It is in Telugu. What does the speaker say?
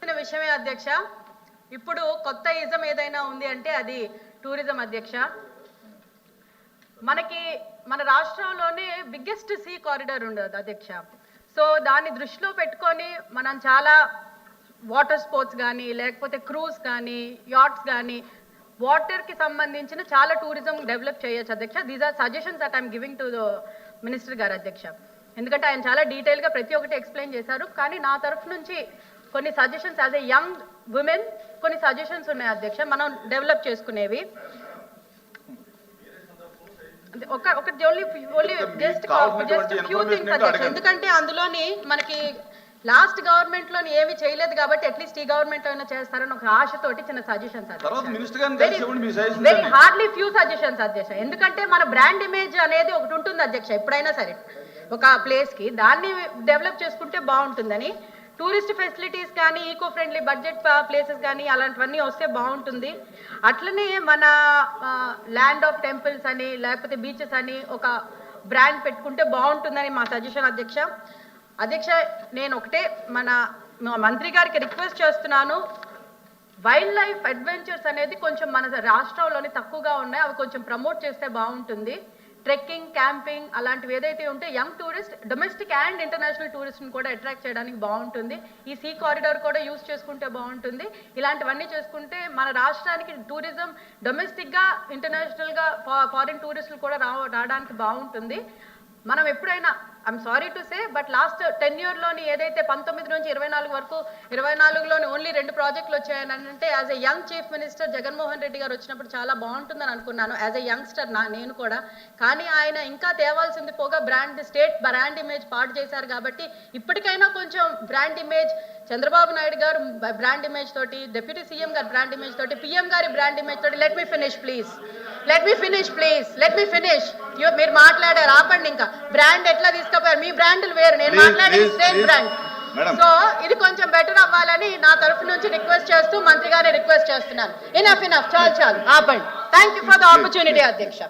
తెలిసిన విషయమే అధ్యక్ష. ఇప్పుడు కొత్త ఇజం ఏదైనా ఉంది అంటే అది టూరిజం అధ్యక్ష. మనకి మన రాష్ట్రంలోనే బిగ్గెస్ట్ సీ కారిడార్ ఉండదు అధ్యక్ష. సో దాన్ని దృష్టిలో పెట్టుకొని మనం చాలా వాటర్ స్పోర్ట్స్ కానీ లేకపోతే క్రూజ్ కానీ యాట్స్ కానీ వాటర్కి సంబంధించిన చాలా టూరిజం డెవలప్ చేయొచ్చు అధ్యక్ష. These are suggestions that I'm giving to the minister గారు అధ్యక్ష. ఎందుకంటే ఆయన చాలా డీటెయిల్గా ప్రతి ఒక్కటి ఎక్స్ప్లెయిన్ చేశారు. కానీ నా తరఫు నుంచి కొన్ని suggestions as a young woman కొన్ని సజెషన్స్ ఉన్నాయి అధ్యక్ష. మనం డెవలప్ చేసుకునేవి. ఒక ఒకటి only only just just few things అధ్యక్ష. ఎందుకంటే అందులోని మనకి లాస్ట్ గవర్నమెంట్లోని ఏమి చేయలేదు కాబట్టి అట్లీస్ట్ ఈ గవర్నమెంట్ అయినా చేస్తారని ఒక ఆశతోటి చిన్న suggestions very hardly few suggestions అధ్యక్ష. ఎందుకంటే మన బ్రాండ్ ఇమేజ్ అనేది ఒకటి ఉంటుంది అధ్యక్ష ఎప్పుడైనా సరే. ఒక ప్లేస్కి దాన్ని డెవలప్ చేసుకుంటే బాగుంటుందని. టూరిస్ట్ ఫెసిలిటీస్ కానీ ఈకో ఫ్రెండ్లీ బడ్జెట్ ప్లేసెస్ కానీ అలాంటివన్నీ వస్తే బాగుంటుంది. అట్లనే మన ల్యాండ్ ఆఫ్ టెంపుల్స్ అని లేకపోతే బీచెస్ అని ఒక బ్రాండ్ పెట్టుకుంటే బాగుంటుందని మా సజెషన్ అధ్యక్ష. అధ్యక్ష నేను ఒకటే మన మంత్రి గారికి రిక్వెస్ట్ చేస్తున్నాను. వైల్డ్ లైఫ్ అడ్వెంచర్స్ అనేది కొంచెం మన రాష్ట్రంలోనే తక్కువగా ఉన్నాయి. అవి కొంచెం ప్రమోట్ చేస్తే బాగుంటుంది. ట్రెక్కింగ్ క్యాంపింగ్ అలాంటివి ఏదైతే ఉంటే young tourist domestic and international టూరిస్ట్ని కూడా అట్రాక్ట్ చేయడానికి బాగుంటుంది. ఈ సీ కారిడార్ కూడా యూస్ చేసుకుంటే బాగుంటుంది. ఇలాంటివన్నీ చేసుకుంటే మన రాష్ట్రానికి టూరిజం డొమెస్టిక్గా ఇంటర్నేషనల్గా ఫారిన్ టూరిస్టులు కూడా రావడానికి బాగుంటుంది. మనం ఎప్పుడైనా I'm sorry to say but last ten ఇయర్లోని ఏదైతే పంతొమ్మిది నుంచి ఇరవై నాలుగు వరకు ఇరవై నాలుగులోని ఓన్లీ రెండు ప్రాజెక్టులు వచ్చాయని అంటే as a young chief minister Jaganmohan Reddy garu వచ్చినప్పుడు చాలా బాగుంటుందని అనుకున్నాను. యాజ్ ఎ యంగ్స్టర్ నా నేను కూడా. కానీ ఆయన ఇంకా తేవాల్సింది పోగా బ్రాండ్ స్టేట్ బ్రాండ్ ఇమేజ్ పాటు చేశారు కాబట్టి ఇప్పటికైనా కొంచెం brand image Chandrababu Naidu garu brand image తోటి డిప్యూటీ సీఎం గారి బ్రాండ్ ఇమేజ్ తోటి పిఎం గారి బ్రాండ్ ఇమేజ్ తోటి let me finish please let me finish please let me finish మీరు మాట్లాడారు ఆపండి ఇంకా. బ్రాండ్ ఎట్లా తీసుకుపోయారు మీ బ్రాండ్లు వేరు. నేను మాట్లాడేది సేమ్. బ్రాండ్. సో ఇది కొంచెం బెటర్ అవ్వాలని నా తరఫు నుంచి రిక్వెస్ట్ చేస్తూ మంత్రి గారిని రిక్వెస్ట్ చేస్తున్నాను. ఇనఫ్ ఇనఫ్ చాలు చాలు. ఆపండి. Thank you for the opportunity అధ్యక్ష.